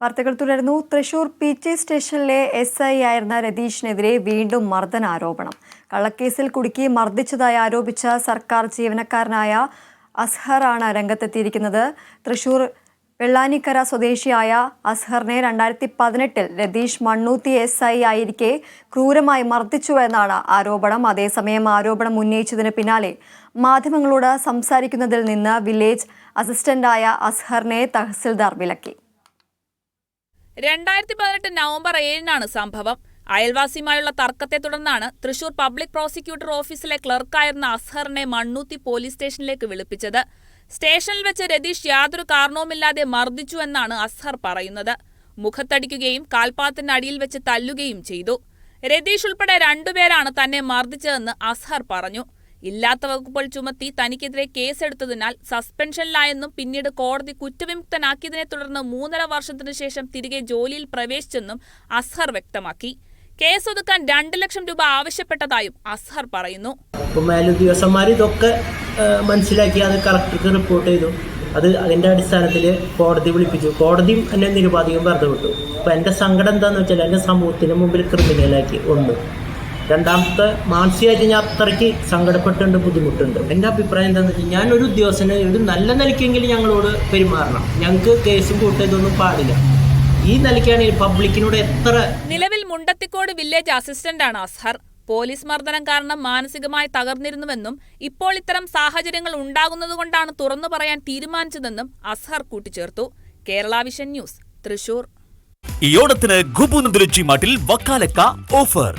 വാർത്തകൾ തുടരുന്നു. Thrissur P T സ്റ്റേഷനിലെ എസ് ഐ ആയിരുന്ന രതീഷിനെതിരെ വീണ്ടും മർദ്ദനാരോപണം. കള്ളക്കേസിൽ കുടുക്കി മർദ്ദിച്ചതായി ആരോപിച്ച സർക്കാർ ജീവനക്കാരനായ അസ്ഹറാണ് രംഗത്തെത്തിയിരിക്കുന്നത്. തൃശൂർ വെള്ളാനിക്കര സ്വദേശിയായ അസ്ഹറിനെ രണ്ടായിരത്തി പതിനെട്ടിൽ രതീഷ് മണ്ണൂത്തി എസ് ഐ ആയിരിക്കെ ക്രൂരമായി മർദ്ദിച്ചുവെന്നാണ് ആരോപണം. അതേസമയം ആരോപണം ഉന്നയിച്ചതിന് പിന്നാലെ മാധ്യമങ്ങളോട് സംസാരിക്കുന്നതിൽ നിന്ന് വില്ലേജ് അസിസ്റ്റന്റായ അസ്ഹറിനെ തഹസിൽദാർ വിലക്കി. രണ്ടായിരത്തി പതിനെട്ട് നവംബർ ഏഴിനാണ് സംഭവം. അയൽവാസിയുമായുള്ള തർക്കത്തെ തുടർന്നാണ് തൃശൂർ പബ്ലിക് പ്രോസിക്യൂട്ടർ ഓഫീസിലെ ക്ലർക്കായിരുന്ന അസ്ഹറിനെ മണ്ണൂത്തി പോലീസ് സ്റ്റേഷനിലേക്ക് വിളിപ്പിച്ചത്. സ്റ്റേഷനിൽ വെച്ച് രതീഷ് യാതൊരു കാരണവുമില്ലാതെ മർദ്ദിച്ചു എന്നാണ് അസ്ഹർ പറയുന്നത്. മുഖത്തടിക്കുകയും കാൽപാത്തിന്റെ അടിയിൽ വെച്ച് തല്ലുകയും ചെയ്തു. രതീഷ് ഉൾപ്പെടെ രണ്ടുപേരാണ് തന്നെ മർദ്ദിച്ചതെന്ന് അസ്ഹർ പറഞ്ഞു. ഇല്ലാത്ത വകുപ്പുകൾ ചുമത്തി തനിക്കെതിരെ കേസെടുത്തതിനാൽ സസ്പെൻഷനിലായെന്നും പിന്നീട് കോടതി കുറ്റവിമുക്തനാക്കിയതിനെ തുടർന്ന് മൂന്നര വർഷത്തിനു ശേഷം തിരികെ ജോലിയിൽ പ്രവേശിച്ചെന്നും അസ്ഹർ വ്യക്തമാക്കി. കേസ് കേസൊതുക്കാൻ രണ്ട് ലക്ഷം രൂപ ആവശ്യപ്പെട്ടതായും അസ്ഹർ പറയുന്നു. ഇതൊക്കെ മനസ്സിലാക്കി അത് കളക്ടർക്ക് റിപ്പോർട്ട് ചെയ്തു. അത് അതിന്റെ അടിസ്ഥാനത്തിൽ കോടതി വിളിപ്പിച്ചു. കോടതിയും എന്നെ നിരുപാധികം വെറുതെ വിട്ടു. അപ്പോൾ എന്റെ സങ്കടം എന്താണെന്ന് വെച്ചാൽ എന്റെ സമൂഹത്തിന് മുമ്പിൽ ക്രിമിനലാക്കി ഒന്ന് രണ്ടാമത്തെ മാനസികമായിട്ട് ഞാൻ അത്രയ്ക്ക് സങ്കടപ്പെട്ടുണ്ട് ബുദ്ധിമുട്ടുണ്ട്. എന്റെ അഭിപ്രായം എന്താണെന്ന് വെച്ചാൽ ഞാൻ ഒരു ഉദ്യോഗസ്ഥന് ഒരു നല്ല നിലയ്ക്കെങ്കിലും ഞങ്ങളോട് പെരുമാറണം. ഞങ്ങൾക്ക് കേസും കൂട്ടതൊന്നും പാടില്ല. ഈ നിലയ്ക്കാണ് ഈ പബ്ലിക്കിനോട് എത്ര നിലവിൽ മുണ്ടത്തിക്കോട് വില്ലേജ് അസിസ്റ്റന്റ് ആണ് അസ്ഹർ. പോലീസ് മർദ്ദനം കാരണം മാനസികമായി തകർന്നിരുന്നുവെന്നും ഇപ്പോൾ ഇത്തരം സാഹചര്യങ്ങൾ ഉണ്ടാകുന്നതുകൊണ്ടാണ് തുറന്നു പറയാൻ തീരുമാനിച്ചതെന്നും അസ്ഹർ കൂട്ടിച്ചേർത്തു. Kerala vision news Thrissur. ഈ ഓണത്തിന് ഗുബു നന്ദുലച്ചി മാട്ടിൽ വക്കാലക്ക ഓഫർ.